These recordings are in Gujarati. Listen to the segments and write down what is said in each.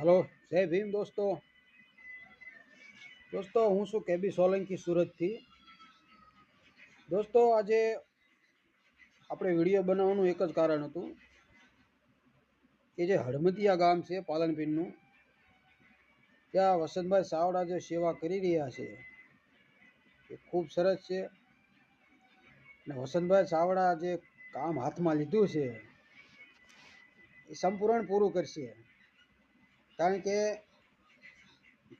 હલો, જય ભીમ દોસ્તો. દોસ્તો, હું છું કેબી સોલંકી સુરતથી. દોસ્તો, આજે આપણે વીડિયો બનાવવાનું એક જ કારણ હતું કે જે હળમતિયા ગામ છે પાલનપીરનું, ત્યાં વસંતભાઈ સાવડા જે સેવા કરી રહ્યા છે. એ ખૂબ સરસ છે. અને વસંતભાઈ સાવડા જે કામ હાથમાં લીધું છે, એ સંપૂર્ણ પૂરું કરશે. કારણ કે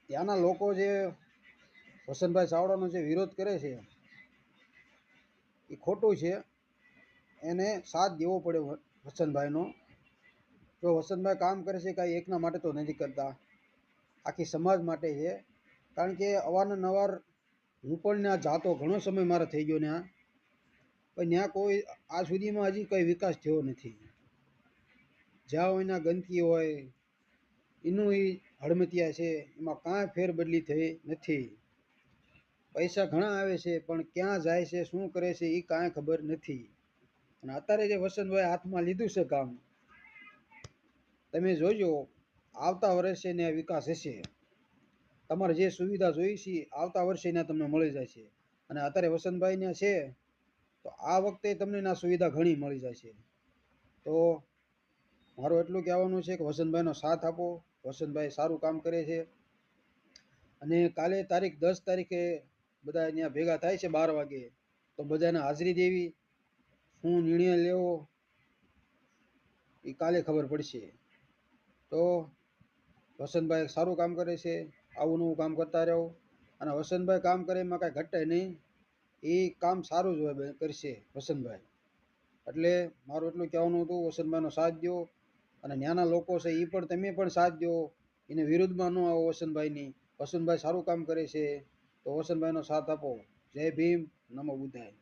ત્યાંના લોકો જે વસંતભાઈ ચાવડાનો જે વિરોધ કરે છે, એ ખોટું છે. એને સાથ દેવો પડે વસંતભાઈનો. જો વસંતભાઈ કામ કરે છે, કાંઈ એકના માટે તો નથી કરતા. આખી સમાજ માટે છે. કારણ કે અવારનવાર હું પણ ત્યાં જાતો, ઘણો સમય મારે થઈ ગયો ત્યાં. પણ ત્યાં કોઈ, આ સુધીમાં હજી કંઈ વિકાસ થયો નથી. જ્યાં હોય ગંદકી હોય એનું એ હળમતિયા છે, એમાં કાંઈ ફેરબદલી થઈ નથી. પૈસા ઘણા આવે છે, પણ ક્યાં જાય છે, શું કરે છે એ કાંઈ ખબર નથી. અને અત્યારે જે વસંતભાઈ હાથમાં લીધું છે કામ, તમે જોજો, આવતા વર્ષે ને વિકાસ હશે. તમારે જે સુવિધા જોઈ છે આવતા વર્ષે ત્યાં તમને મળી જાય છે. અને અત્યારે વસંતભાઈ ત્યાં છે, તો આ વખતે તમને ના સુવિધા ઘણી મળી જાય છે. તો મારું એટલું કહેવાનું છે કે વસંતભાઈનો સાથ આપો. વસંતભાઈ સારું કામ કરે છે. અને કાલે તારીખ દસ તારીખે બધા અહીંયા ભેગા થાય છે બાર વાગે. તો બધાને હાજરી દેવી. શું નિર્ણય લેવો એ કાલે ખબર પડશે. તો વસંતભાઈ સારું કામ કરે છે. આવું નવું કામ કરતા રહો. અને વસંતભાઈ કામ કરે એમાં કાંઈ ઘટે નહીં. એ કામ સારું જ હોય કરશે વસંતભાઈ. એટલે મારું એટલું કહેવાનું હતું, વસંતભાઈનો સાથ દો અને નાના લોકો છે એ પણ તમે પણ સાથ દો. એને વિરુદ્ધમાં ન આવો વસંતભાઈની. વસંતભાઈ સારું કામ કરે છે. તો વસંતભાઈનો સાથ આપો. જય ભીમ. નમો બુદ્ધાય.